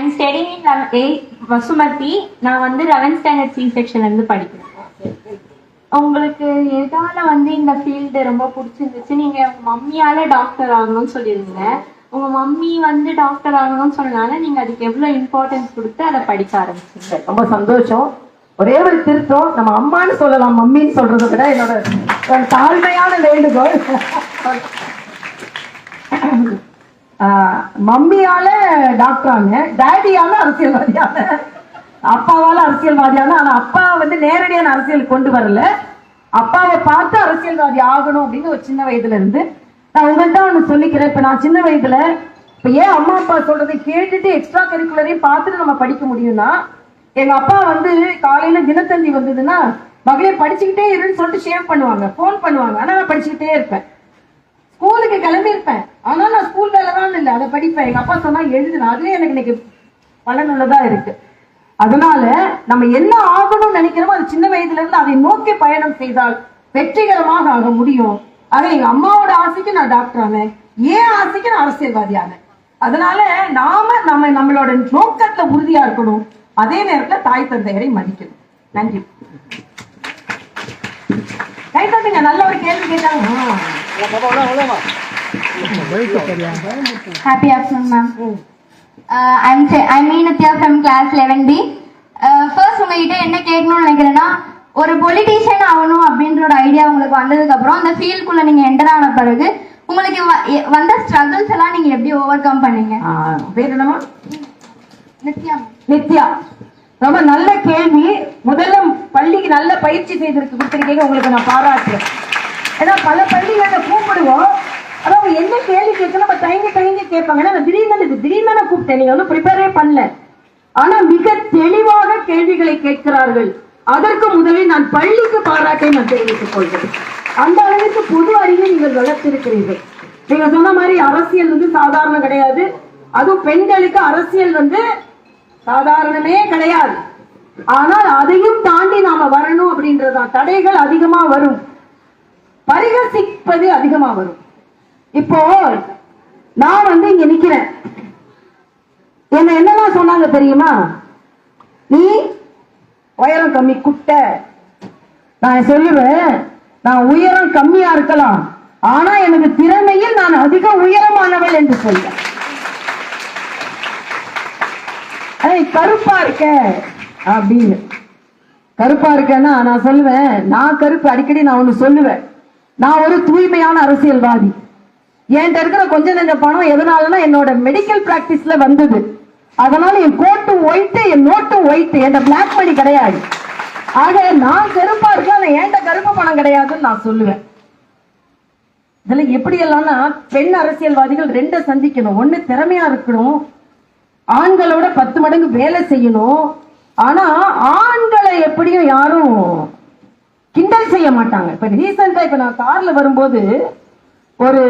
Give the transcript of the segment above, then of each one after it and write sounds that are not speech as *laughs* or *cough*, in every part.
I'm studying in Vasumathi நான் வந்து eleventh standard C செக்ஷன்ல இருந்து படிக்கிறேன். உங்களுக்கு எதால வந்து இந்த ஃபீல்டு ரொம்ப பிடிச்சிருந்துச்சு நீங்க உங்க மம்மியால டாக்டர் ஆகணும்னு சொல்லியிருந்தீங்க. உங்க மம்மி வந்து டாக்டர் ஆகணும்னு சொன்னனால நீங்க அதுக்கு எவ்வளவு இம்பார்ட்டன்ஸ் கொடுத்து அதை படிக்க ஆரம்பிச்சீங்க? ரொம்ப சந்தோஷம். ஒரே ஒரு திருத்தம் நம்ம அம்மான்னு சொல்லலாம் மம்மின்னு சொல்றதை விட என்னோட தாழ்மையான வேண்டுகோள். மம்மியால டாக்டரான டேடியால அரசியல்வாதியான அப்பாவால அரசியல்வாதியான ஆனா அப்பா வந்து நேரடியான அரசியல் கொண்டு வரல. அப்பாவை பார்த்து அரசியல்வாதி ஆகணும் அப்படின்னு ஒரு சின்ன வயதுல இருந்து நான் உங்கள்கிட்ட ஒண்ணு சொல்லிக்கிறேன். இப்ப நான் சின்ன வயதுல இப்ப ஏன் அம்மா அப்பா சொல்றதை கேட்டுட்டு எக்ஸ்ட்ரா கரிக்குலரையும் பார்த்துட்டு நம்ம படிக்க முடியும்னா எங்க அப்பா வந்து காலையில தினத்தந்தி வந்ததுன்னா மகளே படிச்சுக்கிட்டே இருன்னு சொல்லிட்டு ஷேவ் பண்ணுவாங்க ஃபோன் பண்ணுவாங்க. ஆனா நான் படிச்சுக்கிட்டே இருப்பேன். கிளம்பியிருப்பேன் ஆனா நான் ஸ்கூல் வேலை தான் இல்லை. அதை படிப்பேன். எங்க அப்பா சொன்னா எழுதுனேன் அதுலயே எனக்கு இன்னைக்கு பலனுள்ளதா இருக்கு. அதனால நம்ம என்ன ஆகணும்னு நினைக்கிறோமோ அது சின்ன வயதுல இருந்து அதை நோக்கி பயணம் செய்தால் வெற்றிகரமாக ஆக முடியும். ஆக எங்க அம்மாவோட ஆசைக்கு நான் டாக்டர் ஆனேன். ஏன் ஆசைக்கு நான் அரசியல்வாதி ஆனேன் அதனால நாம நம்ம நம்மளோட நோக்கத்துல உறுதியா இருக்கணும். அதே நேரத்துல தாய் தந்தையரை மதிக்கணும். நன்றி. கை தட்டுங்க. நல்ல ஒரு கேள்வி கேட்டாங்க. Happy afternoon, ma'am. Uh, I'm I'm Meenatya from class 11B. Uh, first உங்ககிட்ட என்ன கேட்கணும்னு நினைக்கிறேன்னா ஒரு பொலிட்டீஷியன் ஆகணும் அப்படின்ற ஒரு ஐடியா உங்களுக்கு வந்ததுக்கு அப்புறம் அந்த ஃபீல்டுக்குள்ள நீங்க என்டர் ஆன பிறகு உங்களுக்கு வந்த ஸ்ட்ரகிள்ஸ் எல்லாம் நீங்க எப்படி ஓவர் கம் பண்ணீங்க? ஆ, பேர் என்னமா நித்யா. நித்யா. ரொம்ப நல்ல கேள்வி. முதல்ல பள்ளிக்கு நல்ல பயிற்சி செய்திருக்கு. கொடுத்துருக்கீங்க. உங்களுக்கு நான் பாராட்டுறேன். ஏன்னா பல பள்ளிகளை கூப்பிடுவோம். அதாவது அவங்க என்ன கேள்வி கேட்கணும்? நம்ம தயங்கி தயங்கி கேட்பாங்க. ஏன்னா திடீர்னு இது திடீர்னு கூப்பிட்டேன். நீங்க வந்து ப்ரிப்பேரே பண்ணல. ஆனா மிக தெளிவாக கேள்விகளை கேட்கிறார்கள். அதற்கு முதலில் நான் பள்ளிக்கு பாராட்டை நான் தெரிவித்துக் கொள்கிறேன் அந்த அளவிற்கு பொது அறிவை நீங்கள் வளர்த்திருக்கிறீர்கள். நீங்க சொன்ன மாதிரி அரசியல் வந்து சாதாரணம் கிடையாது. அதுவும் பெண்களுக்கு அரசியல் வந்து சாதாரணமே கிடையாது. ஆனால் அதையும் தாண்டி நாம வரணும் அப்படின்றதான் தடைகள் அதிகமா வரும். பரிகசிப்பது அதிகமா வரும். இப்போ நான் வந்து இங்க நிக்கிறேன். என்ன என்னெல்லாம் சொன்னாங்க தெரியுமா? நீ உயரம் கம்மி குட்டை. நான் சொல்லுவேன் நான் உயரம் கம்மியா இருக்கலாம். ஆனா எனக்கு திறமையில் நான் அதிக உயரமானவள் என்று சொல்வேன். கருப்பா இருக்க. அப்படின்னு. கருப்பா இருக்கேன்னா நான் சொல்லுவேன் நான் கருப்பு அடிக்கடி நான் ஒண்ணு சொல்லுவேன். நான் ஒரு தூய்மையான அரசியல்வாதி. என்கிட்ட இருக்கிற கொஞ்ச நெஞ்ச பணம் எதனாலன்னா என்னோட மெடிக்கல் பிராக்டிஸ்ல வந்தது. அதனால என் கோட்டும் ஒயிட்டு என் நோட்டும் ஒயிட் என்கிட்ட பிளாக் மணி கிடையாது. ஆக நான் கருப்பா இருக்கேன் ஆனா என்கிட்ட கருப்பு பணம் கிடையாதுன்னு நான் சொல்லுவேன். இதுல எப்படி எல்லாம்னா பெண் அரசியல்வாதிகள் ரெண்டை சந்திக்கணும். ஒண்ணு திறமையா இருக்கணும். ஆண்களோட பத்து மடங்கு வேலை செய்யணும். ஆனா ஆண்களை எப்படியும் யாரும் கிண்டல் செய்ய மாட்டாங்க. இப்ப ரீசெண்டா இப்ப நான் கார்ல வரும்போது ஒரு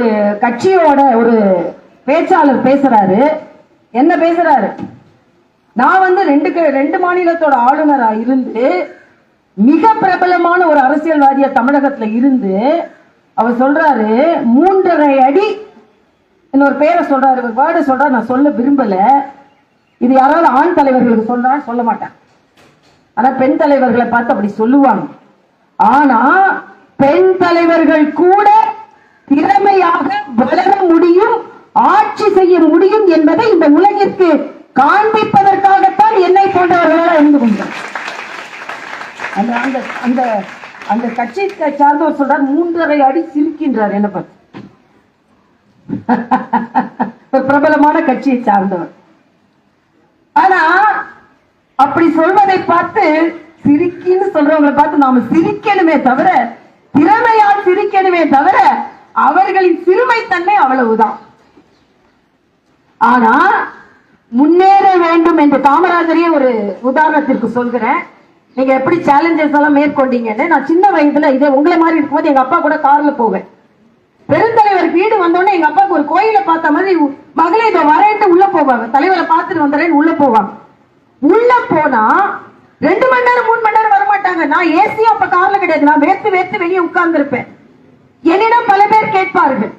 கட்சியோட ஒரு பேச்சாளர் பேசுறாரு. என்ன பேசுறாரு? நான் வந்து ரெண்டு ரெண்டு மாநிலத்தோட ஆளுநரா இருந்து மிக பிரபலமான ஒரு அரசியல்வாதிய தமிழகத்துல இருந்து அவர் சொல்றாரு மூன்றரை அடி இன்னொரு பேரை சொல்றாரு வேர்டு சொல்றாரு நான் சொல்ல விரும்பல. இது யாராவது ஆண் தலைவர்களுக்கு சொல்றா சொல்ல மாட்டேன். ஆனா பெண் தலைவர்களை பார்த்து அப்படி சொல்லுவாங்க. ஆனா பெண் தலைவர்கள் கூட திறமையாக வளர முடியும் ஆட்சி செய்ய முடியும் என்பதை இந்த உலகிற்கு காண்பிப்பதற்காகத்தான் என்னை போன்றவர்களால் இருந்து கொண்டார் அந்த அந்த அந்த அந்த கட்சி சார்ந்தவர் சொல்றார் மூன்றரை அடி சிரிக்கின்றார் என்ன பார்த்து *laughs* ஒரு பிரபலமான கட்சியை சார்ந்தவர். ஆனா அப்படி சொல்வதை பார்த்து சிரிக்கின்னு சொல்றவங்களை பார்த்து நாம சிரிக்கணுமே தவிர திறமையால் சிரிக்கணுமே தவிர அவர்களின் சிறுமைத்தன்மை அவ்வளவுதான். ஆனா முன்னேற வேண்டும் என்று காமராஜரையே ஒரு உதாரணத்திற்கு சொல்கிறேன். நீங்க எப்படி சேலஞ்சஸ் எல்லாம் மேற்கொண்டீங்கன்னு நான் சின்ன வயதுல இதே உங்களை மாதிரி இருக்கும்போது எங்க அப்பா கூட கார்ல போவேன். பெருந்தலைவர் வீடு வந்தோடனே எங்க அப்பாவுக்கு ஒரு கோயிலை பார்த்த மாதிரி மகளே இதை வரேன்ட்டு உள்ள போவாங்க. தலைவரை பார்த்துட்டு வந்துறேன்னு உள்ள போவாங்க. உள்ள போனா ரெண்டு மணி நேரம் மூணு மணி நேரம் வர மாட்டாங்க நான் ஏசி அப்ப கார்ல கிடையாது. நான் வேர்த்து வேர்த்து வெளியே உட்கார்ந்து இருப்பேன் என்னிடம் பல பேர் கேட்பார்கள்.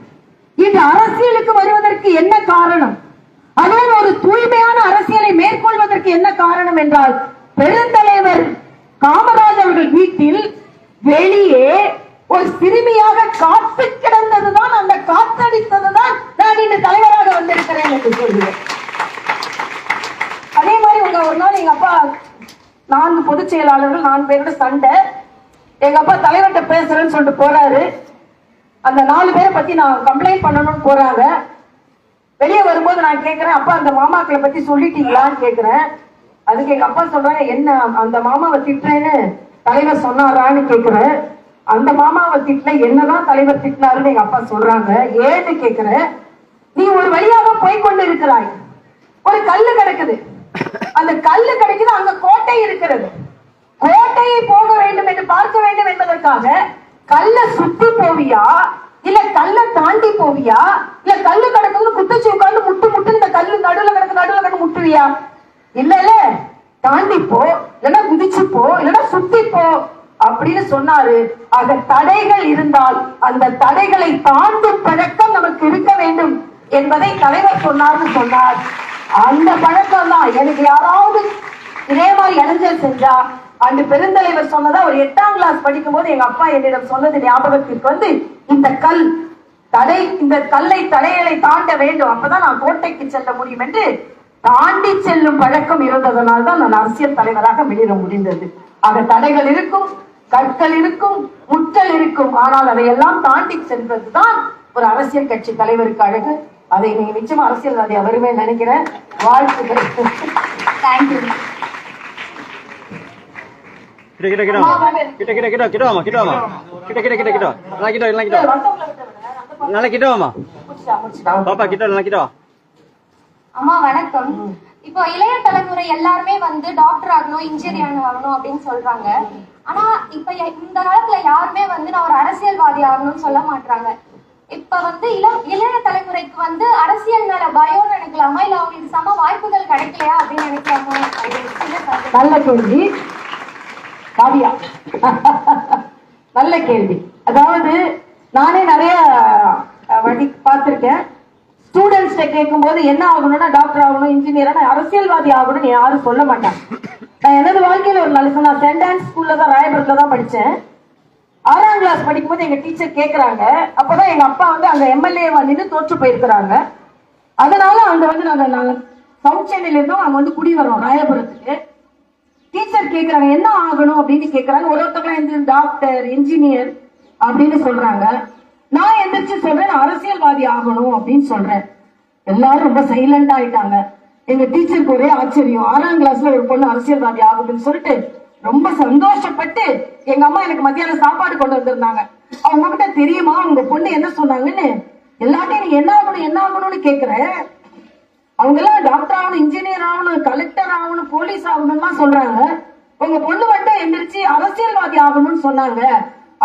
இது அரசியலுக்கு வருவதற்கு என்ன காரணம்? அதுவும் ஒரு தூய்மையான அரசியலை மேற்கொள்வதற்கு என்ன காரணம் என்றால் பெருந்தலைவர் காமராஜ் அவர்கள் வீட்டில் வெளியே ஒரு சிறுமியாக காத்து கிடந்ததுதான் அந்த காத்தடித்ததுதான் நான் இன்று தலைவராக வந்திருக்கிறேன் என்று சொல்கிறேன். அதே மாதிரி உங்க ஒரு நாள் எங்க அப்பா நான்கு பொதுச் செயலாளர்கள் நான்கு பேரோட சண்டை. எங்க அப்பா தலைவர்கிட்ட பேசுறேன்னு சொல்லிட்டு போறாரு. அந்த நாலு பேரை பத்தி நான் கம்ப்ளைண்ட் பண்ணணும்னு போறாங்க. வெளியே வரும்போது நான் கேட்கிறேன் அப்பா அந்த மாமாக்களை பத்தி சொல்லிட்டீங்களான்னு கேட்கிறேன் அதுக்கு எங்க அப்பா சொல்றாங்க என்ன அந்த மாமாவை திட்டுறேன்னு தலைவர் சொன்னாரான்னு கேட்கிறேன் அந்த மாமாவை திட்டல என்னதான் தலைவர் திட்டினாருன்னு எங்க அப்பா சொல்றாங்க. ஏன்னு கேட்கிறேன் நீ ஒரு வழியாக போய் கொண்டு இருக்கிறாய். ஒரு கல்லு கிடக்குது. அந்த கல்லு கிடைக்குது அங்க கோட்டை இருக்கிறது. கோட்டையை போக வேண்டும் என்று பார்க்க வேண்டும் என்பதற்காக கல்ல சுத்தி போவியா? இல்ல கல்ல தாண்டி போவியா? இல்ல கல்லு கிடக்குதுன்னு குத்துச்சு உட்கார்ந்து முட்டு முட்டு இந்த கல்லு நடுவுல கிடக்கு நடுவுல கிடக்கு முட்டுவியா? இல்ல இல்ல. தாண்டி போ. இல்லைன்னா குதிச்சு போ. இல்லைன்னா சுத்தி போ. அப்படின்னு சொன்னாரு. ஆக தடைகள் இருந்தால் அந்த தடைகளை தாண்டும் பழக்கம் நமக்கு இருக்க வேண்டும் என்பதை தலைவர் சொன்னார்னு சொன்னார். அந்த பழக்கம் தான் எனக்கு யாராவது இதே மாதிரி இளைஞர் செஞ்சா அன்று பெருந்தலைவர் சொன்னதா ஒரு எட்டாம் கிளாஸ் படிக்கும் போது எங்க அப்பா என்னிடம் சொன்னது ஞாபகத்திற்கு வந்து இந்த கல் தடை இந்த கல்லை தடைகளை தாண்ட வேண்டும். அப்பதான் நான் கோட்டைக்கு செல்ல முடியும் என்று தாண்டி செல்லும் பழக்கம் இருந்ததனால் தான் நான் அரசியல் தலைவராக வெளியிட முடிந்தது. ஆக தடைகள் இருக்கும் கற்கள் இருக்கும் முட்கள் இருக்கும். ஆனால் அதையெல்லாம் தாண்டி செல்வதுதான் ஒரு அரசியல் கட்சி தலைவருக்கு அழகு. அதை நீங்க நிச்சயமா அரசியல்வாதியா வருவேன் நினைக்கிறேன். வாழ்த்துக்கள். Thank you Kita kita kita. Kita kita kita kita mama, kita mama. Kita kita kita kita. Lah kita, lah kita. வந்தவங்களை விட்டு விடுங்க. அந்த பக்கம் Lah kita mama. முடிச்சிட்டா, முடிச்சிட்டா. Papa kita, lah kita. அம்மா வணக்கம் இப்போ இளைய தலைமுறை எல்லாருமே வந்து டாக்டர் ஆகணும் இன்ஜினியர் ஆகணும் அப்படின்னு சொல்றாங்க ஆனா இப்ப இந்த காலத்துல யாருமே வந்து நான் ஒரு அரசியல்வாதி ஆகணும்னு சொல்ல மாட்டாங்க இப்ப வந்து இளம் இளைய தலைமுறைக்கு வந்து அரசியல் மேல பயம் நினைக்கலாமா இல்ல அவங்களுக்கு சம வாய்ப்புகள் கிடைக்கலையா அப்படின்னு நினைக்கலாமா. நல்ல கேள்வி காவியா. நல்ல கேள்வி. அதாவது நானே நிறைய வழி பார்த்துருக்கேன். பார்த்திருக்கேன் ஸ்டூடெண்ட்ஸ்ட கேட்கும்போது என்ன ஆகணும்னா டாக்டர் ஆகணும் இன்ஜினியர் அரசியல்வாதி ஆகணும்னு யாரும் சொல்ல மாட்டாங்க. நான் எனது வாழ்க்கையில ஒரு நல்ல நான் சென்ட் ஆன்ஸ் ஸ்கூல்ல தான் ராயபுரத்துல தான் படிச்சேன். ஆறாம் கிளாஸ் படிக்கும்போது எங்க டீச்சர் கேக்குறாங்க. அப்பதான் எங்க அப்பா வந்து அங்க எம்எல்ஏவா நின்று தோற்று போயிருக்கிறாங்க. அதனால அங்க வந்து நாங்க நாங்க சவுத் சென்னையில இருந்தோம் வந்து குடி வரோம் ராயபுரத்துக்கு. டீச்சர் கேக்குறாங்க என்ன ஆகணும்? அப்படின்னு கேக்குறாங்க. ஒரு ஒருத்தவங்க எந்த டாக்டர் இன்ஜினியர் அப்படின்னு சொல்றாங்க. நான் எந்திரிச்சு சொல்றேன் அரசியல்வாதி ஆகணும் அப்படின்னு சொல்றேன். எல்லாரும் ரொம்ப சைலண்ட் ஆயிட்டாங்க. எங்க டீச்சருக்கு ஒரே ஆச்சரியம். ஆறாம் கிளாஸ்ல ஒரு பொண்ணு அரசியல்வாதி ஆகுதுன்னு சொல்லிட்டு ரொம்ப சந்தோஷப்பட்டு எங்க அம்மா எனக்கு மத்தியானம் சாப்பாடு கொண்டு வந்திருந்தாங்க. அவங்க கிட்ட தெரியுமா? உங்க பொண்ணு என்ன சொன்னாங்கன்னு? எல்லாத்தையும் நீ என்ன ஆகணும் என்ன ஆகணும்னு கேக்குறேன் அவங்க எல்லாம் டாக்டர் ஆகணும் இன்ஜினியர் ஆகணும் கலெக்டர் ஆகணும் போலீஸ் ஆகணும்லாம் சொல்றாங்க. உங்க பொண்ணு மட்டும் எந்திரிச்சு அரசியல்வாதி ஆகணும்னு சொன்னாங்க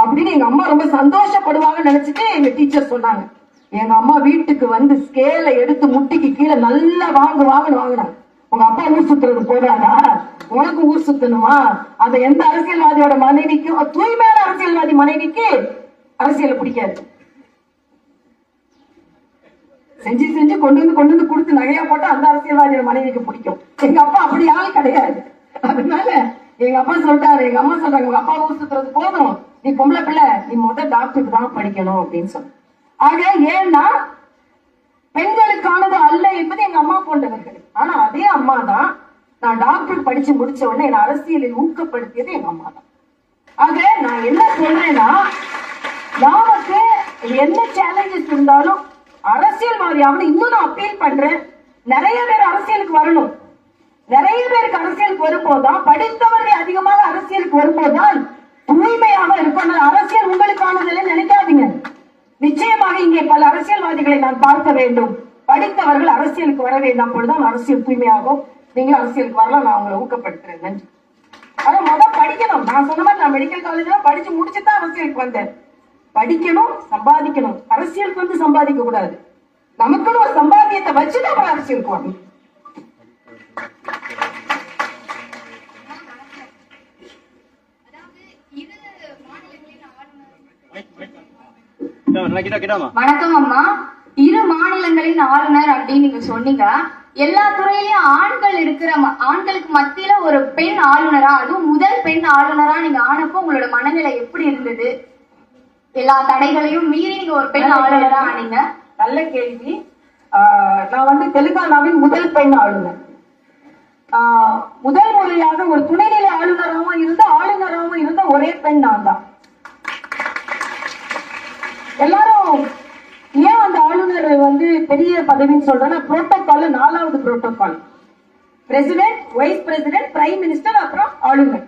அப்படின்னு எங்க அம்மா ரொம்ப சந்தோஷப்படுவாங்கன்னு நினைச்சிட்டு எங்க டீச்சர் சொன்னாங்க. எங்க அம்மா வீட்டுக்கு வந்து ஸ்கேல எடுத்து முட்டிக்கு கீழே நல்லா வாங்கு வாங்கன்னு வாங்கினாங்க. உங்க அப்பா ஊர் சுத்துறது போறாரா உனக்கு ஊர் சுத்தணுமா? அந்த எந்த அரசியல்வாதியோட மனைவிக்கும் தூய்மையான அரசியல்வாதி மனைவிக்கு அரசியல் பிடிக்காது. செஞ்சு செஞ்சு கொண்டு வந்து கொண்டு வந்து கொடுத்து நகையா போட்டு அந்த அரசியல்வாதியோட மனைவிக்கு பிடிக்கும். எங்க அப்பா அப்படி ஆள் கிடையாது. அதனால எங்க அப்பா சொல்லிட்டாரு எங்க அம்மா சொல்றாங்க உங்க அப்பா ஊர் சுத்துறது போதும். நீ பொம்பளை பிள்ளை நீ முதல் டாக்டருக்கு தான் படிக்கணும் அப்படின்னு சொல்லு. ஆக ஏன்னா பெண்களுக்கானது அல்ல என்பது எங்க அம்மா போன்றவர்கள். ஆனா அதே அம்மா தான் நான் டாக்டர் படிச்சு முடிச்ச உடனே என் அரசியலில் ஊக்கப்படுத்தியது எங்க அம்மா தான். ஆக நான் என்ன சொல்றேன்னா நமக்கு என்ன சேலஞ்சஸ் இருந்தாலும் அரசியல்வாதி ஆகணும் இன்னும் நான் அப்பீல் பண்றேன். நிறைய பேர் அரசியலுக்கு வரணும். நிறைய பேருக்கு அரசியலுக்கு வரும்போதுதான் படித்தவர்கள் அதிகமாக அரசியலுக்கு வரும்போதுதான் தூய்மையாக இருக்கும் அரசியல் உங்களுக்கானது நினைக்காதீங்க. நிச்சயமாக இங்கே பல அரசியல்வாதிகளை நான் பார்க்க வேண்டும். படித்தவர்கள் அரசியலுக்கு வர வேண்டாம் பொழுதுதான் அரசியல் தூய்மையாகும். நீங்களும் அரசியலுக்கு வரலாம். நான் உங்களை ஊக்கப்படுத்துறேன். நன்றி. ஆனா முதல் படிக்கணும். நான் சொன்ன மாதிரி நான் மெடிக்கல் காலேஜ்ல படிச்சு முடிச்சு தான் அரசியலுக்கு வந்தேன். படிக்கணும் சம்பாதிக்கணும். அரசியலுக்கு வந்து சம்பாதிக்க கூடாது. நமக்குன்னு ஒரு சம்பாத்தியத்தை வச்சுட்டு அப்புறம் அரசியலுக்கு வரணும். வணக்கம் அம்மா. இரு மாநிலங்களின் ஆளுநர் அப்படின்னு நீங்க சொன்னீங்க. எல்லா துறையிலயும் ஆண்கள் இருக்கிற ஆண்களுக்கு மத்தியில ஒரு பெண் ஆளுநரா அதுவும் முதல் பெண் ஆளுநரா நீங்க ஆனப்போ உங்களோட மனநிலை எப்படி இருந்தது? எல்லா தடைகளையும் மீறி நீங்க ஒரு பெண் ஆளுநரா ஆனீங்க. நல்ல கேள்வி. நான் வந்து தெலுங்கானாவின் முதல் பெண் ஆளுநர். முதல் முறையாக ஒரு துணைநிலை ஆளுநராகவும் இருந்த ஆளுநராகவும் இருந்த ஒரே பெண் நான் தான். எல்லாரும் ஏன் அந்த ஆளுநர் வந்து பெரிய பதவின்னு சொல்றேன்னா புரோட்டோகால் நாலாவது protocol president vice president prime minister அப்புறம் ஆளுநர்.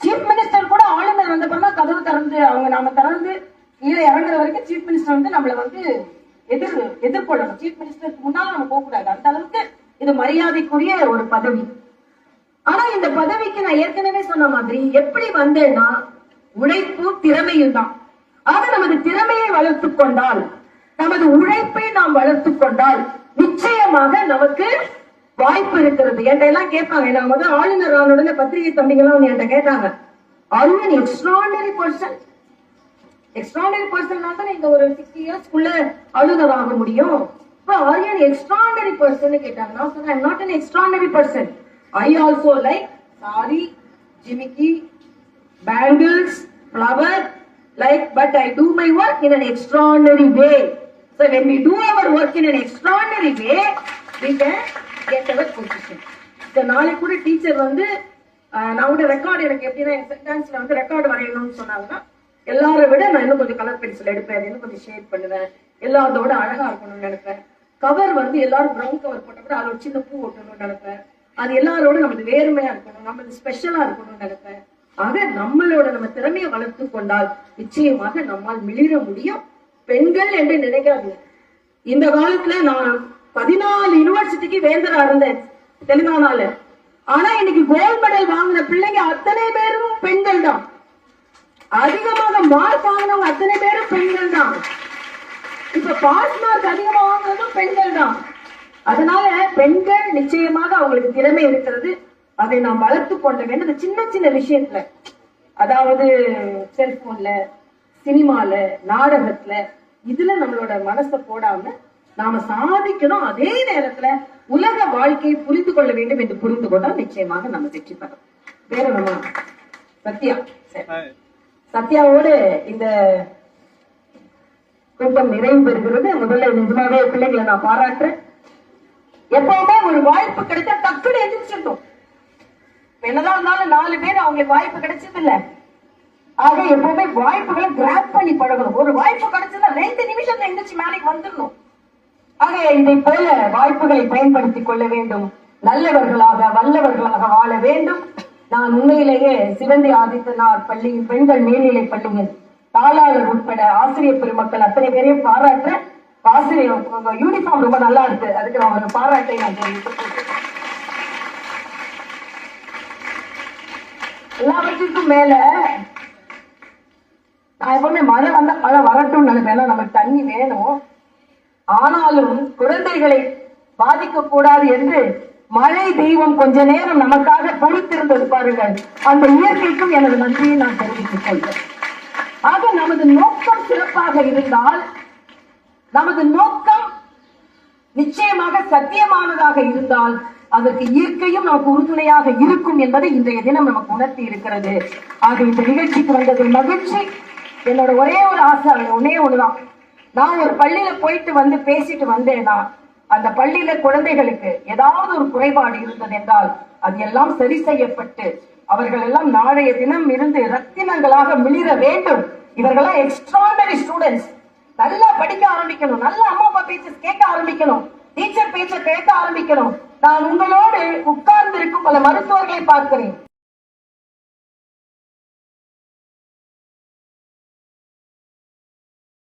சீஃப் மினிஸ்டர் கூட ஆளுநர் வந்த பிறகு கதவு திறந்து அவங்க நாம திறந்து கீழே இறங்குற வரைக்கும் சீஃப் மினிஸ்டர் வந்து நம்மள வந்து எதிர் எதிர்கொள்ளணும். சீஃப் மினிஸ்டருக்கு முன்னால நம்ம போக கூடாது அந்த அளவுக்கு இது மரியாதைக்குரிய ஒரு பதவி. ஆனா இந்த பதவிக்கு நான் ஏற்கனவே சொன்ன மாதிரி எப்படி வந்தேன்னா உழைப்பு திறமையும் தான். ஆக நமது திறமையை வளர்த்து கொண்டால் நமது உழைப்பை நாம் வளர்த்து கொண்டால் நிச்சயமாக நமக்கு வாய்ப்பு இருக்கிறது. என்கிட்ட எல்லாம் கேட்பாங்க. நான் முதல் ஆளுநர் ஆன பத்திரிகை தம்பிகள் என்கிட்ட கேட்டாங்க. Are you person extraordinary extraordinary பர்சன்னா தான் நீங்க ஒரு சிக்ஸ்டி இயர்ஸ்க்குள்ள அழுதர் ஆக முடியும். இப்போ ஆர் யூ எக்ஸ்ட்ராடனரி பர்சன் கேட்டாங்கன்னா நான் சொன்னேன் I'm not an extraordinary person I also like sari jimikki bangles flower like but I do my work in an extraordinary way so when we do our work in an extraordinary way we can get our position இந்த நாளைக்கு கூட teacher வந்து நான் கூட record எனக்கு எப்படின்னா என் சென்டென்ஸ்ல வந்து record வரையணும்னு சொன்னாங்கன்னா எல்லாரை விட நான் இன்னும் கொஞ்சம் கலர் பென்சில் எடுப்பேன் இன்னும் கொஞ்சம் ஷேட் பண்ணுவேன். எல்லாத்தோட அழகா இருக்கணும்னு நினைப்பேன். கவர் வந்து எல்லாரும் ப்ரௌன் கவர் போட்ட கூட அதில் ஒரு சின்ன பூ ஓட்டணும்னு நினைப்பேன். அது எல்லாரோட நமக்கு வேறுமையா இருக்கணும் நமக்கு ஸ்பெஷலா இருக்கணும்னு நினைப்பேன். ஆக நம்மளோட நம்ம திறமையை வளர்த்து கொண்டால் நிச்சயமாக நம்மால் மிளிர முடியும். பெண்கள் என்று நினைக்காதீங்க. இந்த காலத்துல நான் பதினாலு யூனிவர்சிட்டிக்கு வேந்தரா இருந்தேன் தெலுங்கானால. ஆனா இன்னைக்கு கோல்ட் மெடல் வாங்கின பிள்ளைங்க அத்தனை பேரும் பெண்கள் தான் அதிகமாக மார்க் வாங்கினவங்க அத்தனை பேரும் பெண்கள் தான். இப்ப பாஸ் மார்க் அதிகமா வாங்குறதும் பெண்கள் தான். அதனால பெண்கள் நிச்சயமாக அவங்களுக்கு திறமை இருக்கிறது. அதை நாம் வளர்த்து கொள்ள வேண்டும். சின்ன சின்ன விஷயத்துல அதாவது செல்போன்ல சினிமால நாடகத்துல இதுல நம்மளோட மனசை போடாம நாம சாதிக்கணும். அதே நேரத்துல உலக வாழ்க்கையை புரிந்து கொள்ள வேண்டும் என்று புரிந்து கொண்டால் நிச்சயமாக நம்ம வெற்றி பெறோம். வேற நம்ம சத்யா சரி. சத்யாவோடு இந்த கூட்டம் நிறைவு பெறுகிறது. முதல்ல நிஜமாவே பிள்ளைங்களை நான் பாராட்டுறேன். எப்பவுமே ஒரு வாய்ப்பு கிடைச்சா டக்குன்னு எதிர்ச்சிட்டோம் என்னதான் இருந்தாலும் நாலு பேர் அவங்களுக்கு வாய்ப்பு கிடைச்சது இல்ல ஆக எப்பவுமே வாய்ப்புகளை கிராப் பண்ணி பழகணும். ஒரு வாய்ப்பு கிடைச்சதா ரெண்டு நிமிஷத்துல எந்திரிச்சு மேலைக்கு வந்துடணும். ஆக இதை போல வாய்ப்புகளை பயன்படுத்திக் கொள்ள வேண்டும். நல்லவர்களாக வல்லவர்களாக வாழ வேண்டும். நான் உண்மையிலேயே சிவந்தி ஆதித்தனார் பள்ளியின் பெண்கள் மேல்நிலை பள்ளியின் தாளாளர் உட்பட ஆசிரியர் பெருமக்கள் அத்தனை பேரையும் பாராட்டு ஆசிரியர் உங்க யூனிஃபார்ம் ரொம்ப நல்லா இருக்கு. அதுக்கு நான் ஒரு பாராட்டை நான் தெரிவித்துக் எல்லாவற்றிற்கும் மேல நான் எப்பவுமே மழை வந்த மழை வரட்டும்னு நினைப்பேன். நமக்கு தண்ணி வேணும். ஆனாலும் குழந்தைகளை பாதிக்க கூடாது என்று மழை தெய்வம் கொஞ்ச நேரம் நமக்காக பொறுத்திருந்தது பாருங்கள். அந்த இயற்கைக்கும் எனது நன்றியை நான் தெரிவித்துக் கொள்கிறேன். ஆக நமது நோக்கம் சிறப்பாக இருந்தால் நமது நோக்கம் நிச்சயமாக சத்தியமானதாக இருந்தால் அதற்கு இயற்கையும் நமக்கு உறுதுணையாக இருக்கும் என்பதை இன்றைய தினம் நமக்கு உணர்த்தி இருக்கிறது. ஆக இந்த நிகழ்ச்சிக்கு வந்ததில் மகிழ்ச்சி. என்னோட ஒரே ஒரு ஆசை ஒன்னே ஒண்ணுதான். நான் ஒரு பள்ளியில போயிட்டு வந்து பேசிட்டு வந்தேன்னா அந்த பள்ளியில குழந்தைகளுக்கு ஏதாவது ஒரு குறைபாடு இருந்தது என்றால் அது எல்லாம் சரி செய்யப்பட்டு அவர்கள் எல்லாம் நாளைய தினம் இருந்து ரத்தினங்களாக மிளிர வேண்டும். இவர்களாம் எக்ஸ்ட்ராடனரி ஸ்டூடெண்ட்ஸ் நல்லா படிக்க ஆரம்பிக்கணும். நல்லா அம்மா அப்பா பேச்சு கேட்க ஆரம்பிக்கணும். டீச்சர் பேச்ச கேட்க ஆரம்பிக்கணும். நான் உங்களோடு உட்கார்ந்து இருக்கும் பல மருத்துவர்களை பார்க்கிறேன்.